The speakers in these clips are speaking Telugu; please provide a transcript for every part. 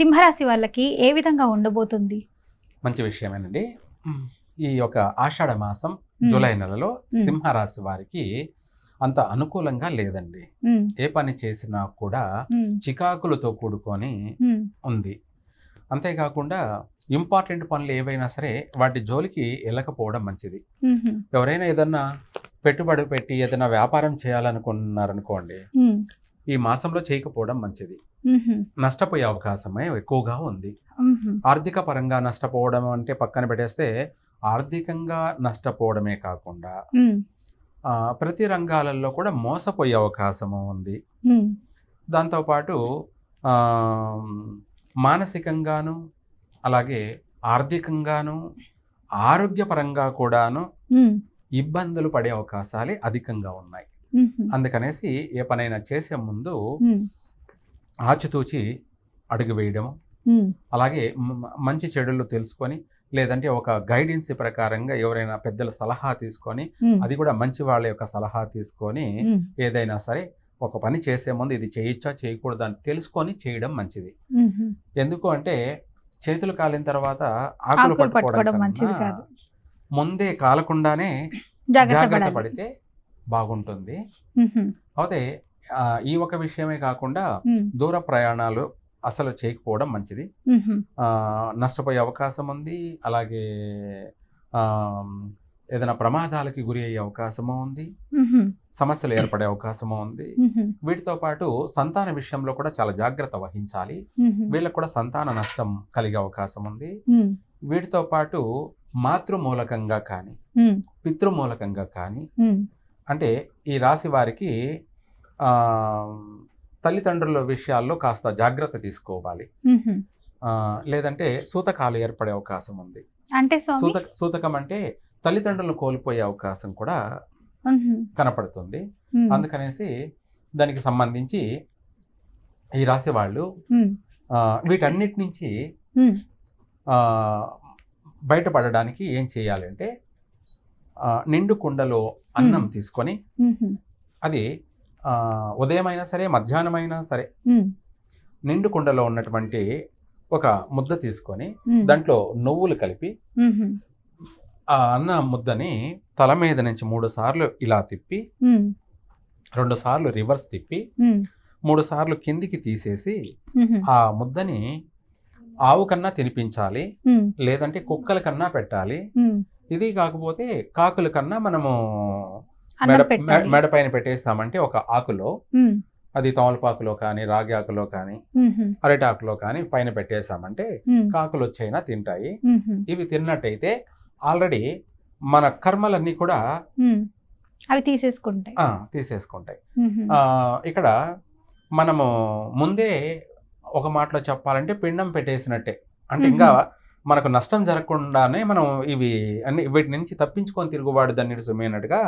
సింహరాశి వాళ్ళకి ఏ విధంగా ఉండబోతుంది? మంచి విషయమేనండి. ఈ యొక్క ఆషాఢ మాసం. జూలై నెలలో. సింహరాశి వారికి అంత అనుకూలంగా లేదండి. ఏ పని చేసినా కూడా చికాకులతో కూడుకొని ఉంది. అంతేకాకుండా ఇంపార్టెంట్ పనులు ఏవైనా సరే వాటి జోలికి వెళ్ళకపోవడం మంచిది. ఎవరైనా ఏదన్నా పెట్టుబడి పెట్టి ఏదైనా వ్యాపారం చేయాలనుకున్నారనుకోండి ఈ మాసంలో చేయకపోవడం మంచిది. నష్టపోయే అవకాశమే ఎక్కువగా ఉంది. ఆర్థిక పరంగా నష్టపోవడం అంటే పక్కన పెట్టేస్తే ఆర్థికంగా నష్టపోవడమే కాకుండా ప్రతి రంగాలలో కూడా మోసపోయే అవకాశము ఉంది. దాంతోపాటు మానసికంగాను అలాగే ఆర్థికంగాను ఆరోగ్యపరంగా కూడాను ఇబ్బందులు పడే అవకాశాలే అధికంగా ఉన్నాయి. అందుకనేసి ఏ పనైనా చేసే ముందు ఆచితూచి అడుగు వేయడం అలాగే మంచి చెడులు తెలుసుకొని లేదంటే ఒక గైడెన్స్ ప్రకారంగా ఎవరైనా పెద్దల సలహా తీసుకొని అది కూడా మంచి వాళ్ళ యొక్క సలహా తీసుకొని ఏదైనా సరే ఒక పని చేసే ముందు ఇది చేయొచ్చా చేయకూడదా అని తెలుసుకొని చేయడం మంచిది. ఎందుకు అంటే చేతులు కాలిన తర్వాత ఆకులు పట్టుకోవడం ముందే కాలకుండానే జాగ్రత్త పడితే బాగుంటుంది. అయితే ఈ ఒక విషయమే కాకుండా దూర ప్రయాణాలు అసలు చేయకపోవడం మంచిది. నష్టపోయే అవకాశం ఉంది. అలాగే ఏదైనా ప్రమాదాలకి గురి అయ్యే అవకాశము ఉంది. సమస్యలు ఏర్పడే అవకాశము ఉంది. వీటితో పాటు సంతాన విషయంలో కూడా చాలా జాగ్రత్త వహించాలి. వీళ్ళకు కూడా సంతాన నష్టం కలిగే అవకాశం ఉంది. వీటితో పాటు మాతృమూలకంగా కానీ పితృమూలకంగా కానీ అంటే ఈ రాశి వారికి తల్లిదండ్రుల విషయాల్లో కాస్త జాగ్రత్త తీసుకోవాలి. లేదంటే సూతకాలు ఏర్పడే అవకాశం ఉంది. అంటే సూతకం అంటే తల్లిదండ్రులను కోల్పోయే అవకాశం కూడా కనపడుతుంది. అందుకనేసి దానికి సంబంధించి ఈ రాశి వాళ్ళు వీటన్నిటి నుంచి బయటపడడానికి ఏం చేయాలంటే నిండు కుండలో అన్నం. తీసుకొని అది ఆ, ఉదయమైనా సరే మధ్యాహ్నమైనా సరే ఉమ్, నిండు కుండలో ఉన్నటువంటి ఒక ముద్ద తీసుకొని దాంట్లో నువ్వులు కలిపి ఆ అన్న ముద్దని తల మీద నుంచి మూడు సార్లు ఇలా తిప్పి రెండు సార్లు రివర్స్ తిప్పి మూడు సార్లు కిందికి తీసేసి ఆ ముద్దని ఆవు కన్నా తినిపించాలి లేదంటే కుక్కల కన్నా పెట్టాలి. ఇది కాకపోతే కాకుల కన్నా మనము మెడ పైన పెట్టేస్తామంటే ఒక ఆకులో అది తమలపాకులో కానీ రాగి ఆకులో కానీ అరటాకులో కానీ పైన పెట్టేసామంటే కాకులు వచ్చైనా తింటాయి. ఇవి తిన్నట్టయితే ఆల్రెడీ మన కర్మలన్నీ కూడా. అవి తీసేసుకుంటాయి. తీసేసుకుంటాయి. ఇక్కడ మనము ముందే ఒక మాటలో చెప్పాలంటే పిండం పెట్టేసినట్టే. అంటే. ఇంకా మనకు నష్టం జరగకుండానే మనం ఇవి అన్ని వీటి నుంచి తప్పించుకొని తిరుగుబాటు దన్నిటి సుమైనట్టుగా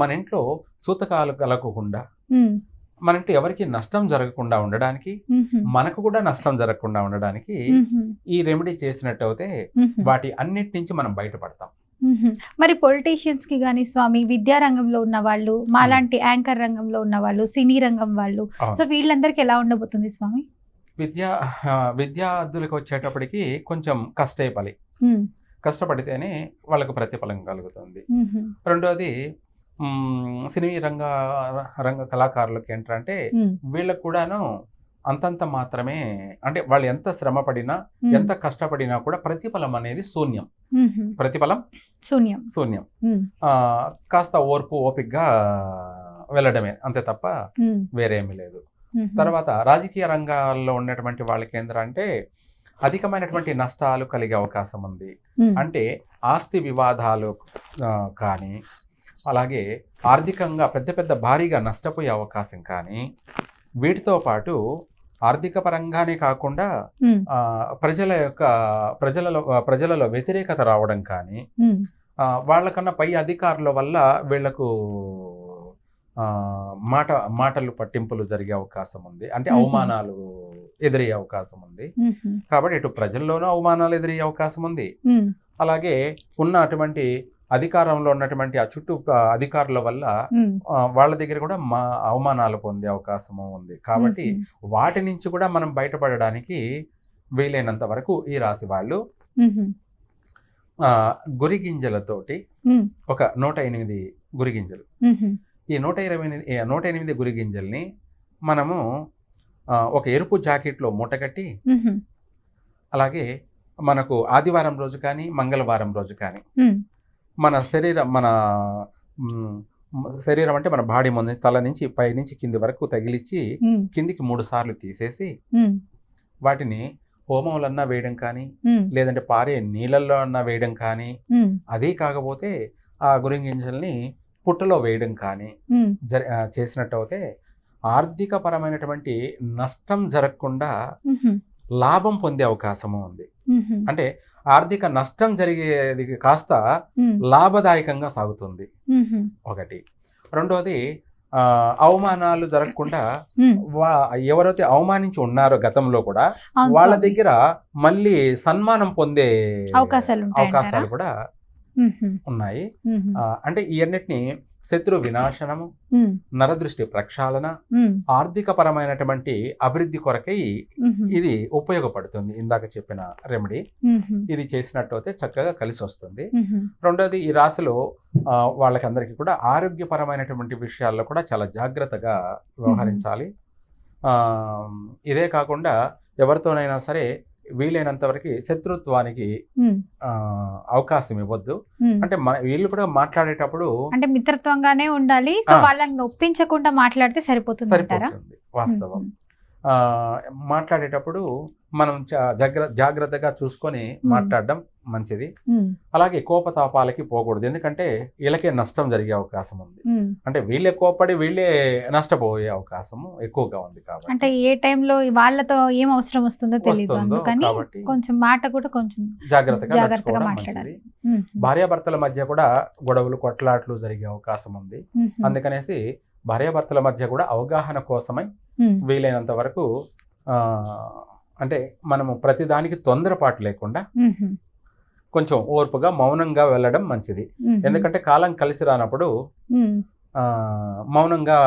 మన ఇంట్లో సూతకాలు కలగకుండా మన ఇంట్లో ఎవరికి నష్టం జరగకుండా ఉండడానికి మనకు కూడా నష్టం జరగకుండా ఉండడానికి ఈ రెమెడీ చేసినట్టు అయితే. వాటి అన్నిటి నుంచి మనం బయటపడతాం. మరి పొలిటీషియన్స్కి కానీ స్వామి విద్యా రంగంలో ఉన్న వాళ్ళు మాలాంటి యాంకర్ రంగంలో ఉన్న వాళ్ళు సినీ రంగం వాళ్ళు. సో వీళ్ళందరికీ ఎలా ఉండబోతుంది స్వామి? విద్యా విద్యార్థులకు వచ్చేటప్పటికి కొంచెం కష్టే పలి మ్మ్. కష్టపడితేనే వాళ్ళకు ప్రతిఫలం కలుగుతుంది. రెండోది సినీ రంగ రంగ కళాకారులకి ఏంటంటే. వీళ్ళకు కూడాను అంతంత మాత్రమే అంటే వాళ్ళు ఎంత శ్రమ పడినా. ఎంత కష్టపడినా కూడా ప్రతిఫలం అనేది శూన్యం. ప్రతిఫలం శూన్యం శూన్యం కాస్త ఓర్పు ఓపికగా వెళ్ళడమే అంతే తప్ప. వేరేమీ లేదు. తర్వాత రాజకీయ రంగాల్లో ఉన్నటువంటి వాళ్ళకి ఏంటంటే అధికమైనటువంటి నష్టాలు కలిగే అవకాశం ఉంది. అంటే ఆస్తి వివాదాలు కానీ అలాగే ఆర్థికంగా పెద్ద పెద్ద భారీగా నష్టపోయే అవకాశం కానీ వీటితో పాటు ఆర్థిక పరంగానే కాకుండా ప్రజల యొక్క ప్రజలలో ప్రజలలో వ్యతిరేకత రావడం కానీ వాళ్ళకన్నా పై అధికారుల వల్ల వీళ్ళకు మాట మాటలు పట్టింపులు జరిగే అవకాశం ఉంది అంటే. అవమానాలు ఎదురయ్యే అవకాశం ఉంది. కాబట్టి ఇటు ప్రజల్లోనూ అవమానాలు ఎదురయ్యే అవకాశం ఉంది. అలాగే ఉన్న అటువంటి అధికారంలో ఉన్నటువంటి ఆ చుట్టూ అధికారుల వల్ల వాళ్ళ దగ్గర కూడా మా అవమానాలు పొందే అవకాశము ఉంది కాబట్టి. వాటి నుంచి కూడా మనం బయటపడడానికి వీలైనంత వరకు ఈ రాశి వాళ్ళు మ్మ్. ఆ, గురి గింజలతోటి మ్మ్. ఒక నూట ఎనిమిది గురి గింజలు మ్మ్. ఈ నూట ఇరవై నూట ఎనిమిది గురి గింజల్ని మనము ఒక ఎరుపు జాకెట్లో మూటగట్టి. అలాగే మనకు ఆదివారం రోజు కానీ మంగళవారం రోజు కానీ. మన శరీరం మన శరీరం అంటే మన బాడీ ముందు తల నుంచి పై నుంచి కింది వరకు తగిలిచ్చి. కిందికి మూడు సార్లు తీసేసి. వాటిని హోమంలన్నా వేయడం కానీ. లేదంటే పారే నీళ్ళల్లో అన్నా వేయడం కానీ. అదే కాకపోతే ఆ గురి గింజల్ని పుట్టలో వేయడం కానీ చేసినట్టు అయితే ఆర్థిక పరమైనటువంటి నష్టం జరగకుండా. లాభం పొందే అవకాశము ఉంది. అంటే ఆర్థిక నష్టం జరిగేది కాస్త. లాభదాయకంగా సాగుతుంది. ఒకటి రెండోది అవమానాలు జరగకుండా ఎవరైతే అవమానించి ఉన్నారో గతంలో కూడా వాళ్ళ. దగ్గర మళ్ళీ సన్మానం పొందే అవకాశాలు? అవకాశాలు కూడా. ఉన్నాయి అంటే ఇవన్నిటిని శత్రు వినాశనము. నరదృష్టి ప్రక్షాళన. ఆర్థిక పరమైనటువంటి అభివృద్ధి కొరకై. ఇది ఉపయోగపడుతుంది ఇందాక చెప్పిన రెమెడీ. ఇది చేసినట్టు అయితే చక్కగా కలిసి వస్తుంది. రెండోది ఈ రాశిలో వాళ్ళకి అందరికీ కూడా ఆరోగ్యపరమైనటువంటి విషయాల్లో కూడా చాలా జాగ్రత్తగా వ్యవహరించాలి ఆ, ఇదే కాకుండా ఎవరితోనైనా సరే వీలైనంత వరకు శత్రుత్వానికి అవకాశం ఇవ్వద్దు. అంటే మన వీళ్ళు కూడా మాట్లాడేటప్పుడు అంటే మిత్రత్వంగానే ఉండాలి. సో. వాళ్ళని ఒప్పించకుండా మాట్లాడితే సరిపోతుంది సరిపోతుంది. వాస్తవం. మాట్లాడేటప్పుడు మనం జాగ్రత్తగా చూసుకొని మాట్లాడడం మంచిది. అలాగే కోపతాపాలకి పోకూడదు ఎందుకంటే వీళ్ళకే నష్టం జరిగే అవకాశం ఉంది. అంటే వీళ్ళే కోపడి వీళ్ళే నష్టపోయే అవకాశము ఎక్కువగా ఉంది కాబట్టి అంటే ఏ టైంలో వాళ్ళతో ఏం అవసరం వస్తుందో తెలియదు అందుకని కొంచెం మాట కూడా కొంచెం జాగ్రత్తగా జాగ్రత్తగా మాట్లాడాలి. భార్యాభర్తల మధ్య కూడా గొడవలు కొట్లాట్లు జరిగే అవకాశం ఉంది. అందుకనేసి భార్యాభర్తల మధ్య కూడా అవగాహన కోసమై. వీలైనంత వరకు ఆ, అంటే మనము ప్రతిదానికి తొందరపాటు లేకుండా. కొంచెం ఓర్పుగా మౌనంగా వెళ్ళడం మంచిది. ఎందుకంటే కాలం కలిసి రానప్పుడు మౌనంగా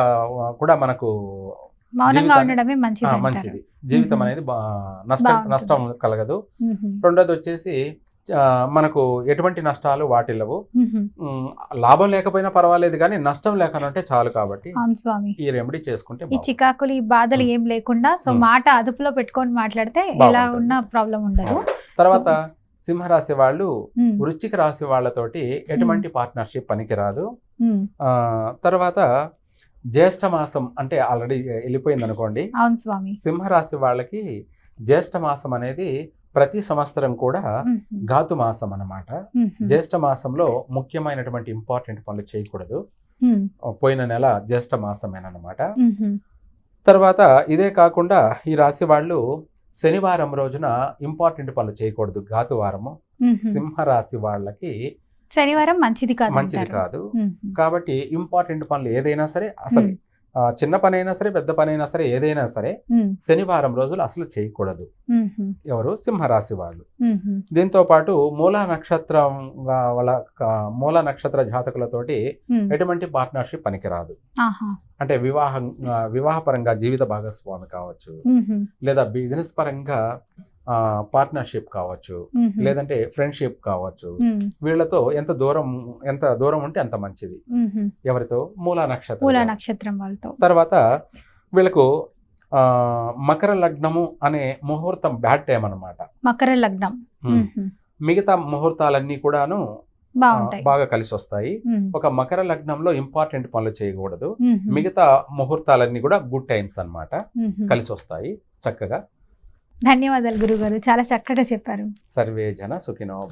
కూడా మనకు మంచిది జీవితం. అనేది నష్టం. నష్టం కలగదు. రెండోది వచ్చేసి మనకు ఎటువంటి నష్టాలు వాటిల్లవు లాభం లేకపోయినా పర్వాలేదు కానీ నష్టం లేకనంటే చాలు కాబట్టి ఈ రెమెడీ చేసుకుంటే ఈ. చికాకులు ఈ బాధలు. ఏం లేకుండా సో. మాట అదుపులో పెట్టుకొని మాట్లాడితే ఎలా. ఉన్నా ప్రాబ్లం ఉండదు తర్వాత సింహరాశి వాళ్ళు. వృశ్చిక రాశి వాళ్ళతోటి ఎటువంటి పార్ట్నర్షిప్ పనికిరాదు తర్వాత జ్యేష్ఠ మాసం అంటే ఆల్రెడీ వెళ్ళిపోయింది అనుకోండి అవును స్వామి సింహరాశి వాళ్ళకి జ్యేష్ఠ మాసం అనేది ప్రతి సంవత్సరం కూడా. ఘాతు మాసం అన్నమాట మ్మ్. జ్యేష్ఠ మాసంలో ముఖ్యమైనటువంటి ఇంపార్టెంట్ పనులు చేయకూడదు. పోయిన నెల జ్యేష్ఠ మాసమేనమాట. తర్వాత ఇదే కాకుండా ఈ రాశి వాళ్ళు శనివారం రోజున ఇంపార్టెంట్ పనులు చేయకూడదు ఘాతు వారము. సింహరాశి వాళ్ళకి శనివారం మంచిది కాదు మంచిది. కాదు. కాబట్టి ఇంపార్టెంట్ పనులు ఏదైనా సరే అసలు చిన్న పని అయినా సరే పెద్ద పని అయినా సరే ఏదైనా సరే. శనివారం రోజులు అసలు చేయకూడదు. ఎవరు సింహరాశి వాళ్ళు. దీంతో పాటు మూల నక్షత్రం వాళ్ళ మూల నక్షత్ర జాతకులతోటి. ఎటువంటి పార్ట్నర్షిప్ పనికిరాదు. అంటే వివాహం వివాహపరంగా జీవిత భాగస్వామి కావచ్చు. లేదా బిజినెస్ పరంగా పార్ట్నర్షిప్ కావచ్చు. లేదంటే ఫ్రెండ్షిప్ కావచ్చు. వీళ్ళతో ఎంత దూరం ఎంత దూరం ఉంటే అంత మంచిది. ఎవరితో మూలా మూల నక్షత్రం నక్షత్రం వాళ్ళతో తర్వాత వీళ్ళకు ఆ, మకర లగ్నము అనే ముహూర్తం బ్యాడ్ టైం అన్నమాట మకర లగ్నం. మిగతా ముహూర్తాలన్నీ కూడాను బాగా కలిసి వస్తాయి. ఒక మకర లగ్నంలో ఇంపార్టెంట్ పనులు చేయకూడదు. మిగతా ముహూర్తాలన్నీ కూడా గుడ్ టైమ్స్ అన్నమాట మ్మ్. కలిసి వస్తాయి చక్కగా ధన్యవాదాలు గురుగారు. చాలా చక్కగా చెప్పారు. సర్వే జన సుఖినో